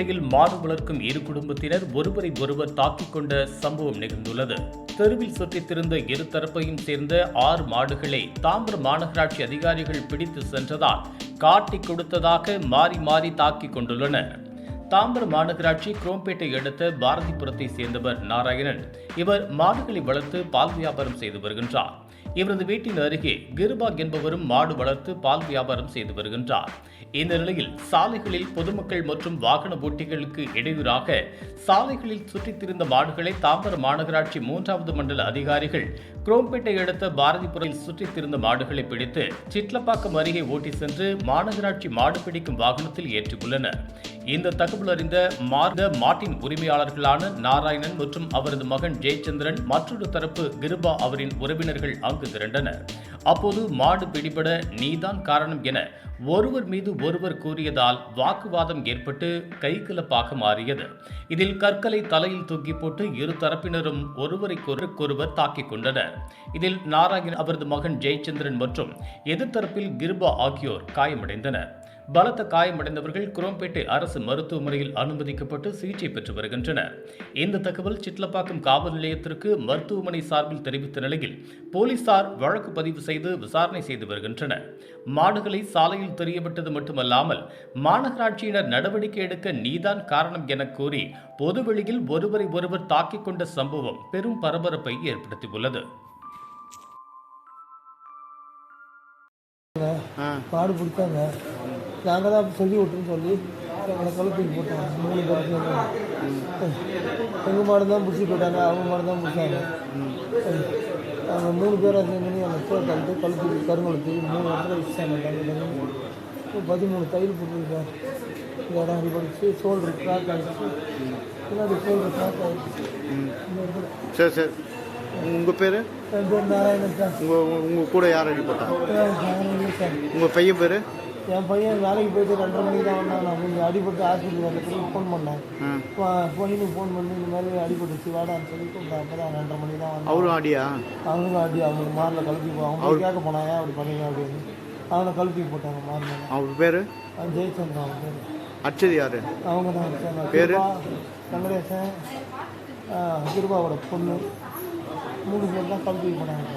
குரோம்பேட்டையில் மாடு வளர்க்கும் இரு குடும்பத்தினர் ஒருவரை ஒருவர் தாக்கிக் கொண்ட சம்பவம் நிகழ்ந்துள்ளது. தெருவில் சுற்றித் இரு தரப்பையும் சேர்ந்த ஆறு மாடுகளை தாம்பரம் மாநகராட்சி அதிகாரிகள் பிடித்து சென்றதால் காட்டிக் கொடுத்ததாக மாறி மாறி தாக்கிக் கொண்டுள்ளனர். தாம்பரம் மாநகராட்சி குரோம்பேட்டை அடுத்த பாரதிபுரத்தை சேர்ந்தவர் நாராயணன். இவர் மாடுகளை வளர்த்து பால் வியாபாரம் செய்து வருகின்றார். இவரது வீட்டின் அருகே கிருபாக் என்பவரும் மாடு வளர்த்து பால் வியாபாரம் செய்து வருகின்றார். இந்த நிலையில் சாலைகளில் பொதுமக்கள் மற்றும் வாகன ஓட்டிகளுக்கு இடையூறாக சாலைகளில் சுற்றித் திரிந்த மாடுகளை தாம்பரம் மாநகராட்சி மூன்றாவது மண்டல அதிகாரிகள் குரோம்பேட்டை அடுத்த பாரதிபுரத்தில் சுற்றித் திரிந்த மாடுகளை பிடித்து சிட்லப்பாக்கம் அருகே ஓட்டி சென்று மாநகராட்சி மாடு பிடிக்கும் வாகனத்தில் ஏற்றுக்கொள்ளனர் இந்த தகவல் அறிந்த மார்க மாட்டின் உரிமையாளர்களான நாராயணன் மற்றும் அவரது மகன் ஜெயச்சந்திரன் மற்றொரு தரப்பு கிருபா அவரின் உறவினர்கள் அங்கு திரண்டனர். அப்போது மாடு பிடிபட நீதான் காரணம் என ஒருவர் மீது ஒருவர் கூறியதால் வாக்குவாதம் ஏற்பட்டு கைகலப்பாக மாறியது. இதில் கற்களை தலையில் தூக்கி போட்டு இரு தரப்பினரும் ஒருவரைக்கொருவர் தாக்கிக் கொண்டனர். இதில் நாராயணன் அவரது மகன் ஜெயச்சந்திரன் மற்றும் எதிர்த்தரப்பில் கிருபா ஆகியோர் காயமடைந்தனர். பலத்த காயமடைந்தவர்கள் குரோம்பேட்டை அரசு மருத்துவமனையில் அனுமதிக்கப்பட்டு சிகிச்சை பெற்று வருகின்றனர். இந்த தகவல் சிட்லப்பாக்கம் காவல் நிலையத்திற்கு மருத்துவமனை சார்பில் தெரிவித்த நிலையில் போலீசார் வழக்கு பதிவு செய்து விசாரணை செய்து வருகின்றனர். மாடுகளை சாலையில் தெரியவிட்டது மட்டுமல்லாமல் மாநகராட்சியினர் நடவடிக்கை எடுக்க நீதான் காரணம் என கூறி பொதுவெளியில் ஒருவரை ஒருவர் தாக்கிக் கொண்ட சம்பவம் பெரும் பரபரப்பை ஏற்படுத்தியுள்ளது. பாடு மாடு நாங்கள் தான் சொல்லி விட்டுன்னு சொல்லி எங்களை கழுப்பிட்டு போட்டாங்க. மூணு பேருக்கு எங்கள் மாடு தான் பிடிச்சி போயிட்டாங்க அவங்க மாடு தான் பிடிச்சாங்க. அவங்க மூணு பேராக சேர்ந்து அந்த கீழே தள்ளிட்டு கழுப்பி கருங்கழுத்து மூணு இடத்துல வச்சாங்க பதிமூணு தையல் போட்டுருக்கார் இடம் அடிபடிச்சு ஷோல்டர் கிராக் ஆகிடுச்சு பின்னாடி ஷோல்டர் கிராக் ஆகிடுச்சு சரி சரி. உங்கள் பேர்? என் பேர் நாராயணன் சார். உங்கள் உங்கள் கூட யார் அடிப்பட்டா உங்கள் பையன் பேர்? என் பையன் வேலைக்கு போயிட்டு ரெண்டரை மணிக்கு தான் வந்தான். நான் கொஞ்சம் அடிபட்டு ஹாஸ்பிட்டல் வந்ததுக்கு ஃபோன் பண்ணேன். பொண்ணுக்கு ஃபோன் பண்ணி இந்த மாதிரி அடிபட்டுச்சு வாடான்னு சொல்லி கூப்பிட்டேன் அப்போ தான் ரெண்டரை மணிக்கு தான் வந்தான். அவரும் அடியா அவங்களும் அடி அவங்க மாரில் கழுப்பி போ அவங்க கேட்க போனாங்க அப்படி பண்ணீங்க அப்படின்னு. அவனை கழுப்பி போட்டாங்க மாரில். அவர் பேர்? ஜெயச்சந்திரன் அவன் பேர். அடிச்சது யார்? அவங்க தான் பேரு? ஆ, கிருபாவோட பொண்ணு. மூணு பேர் தான் கழுப்பி போனாங்க.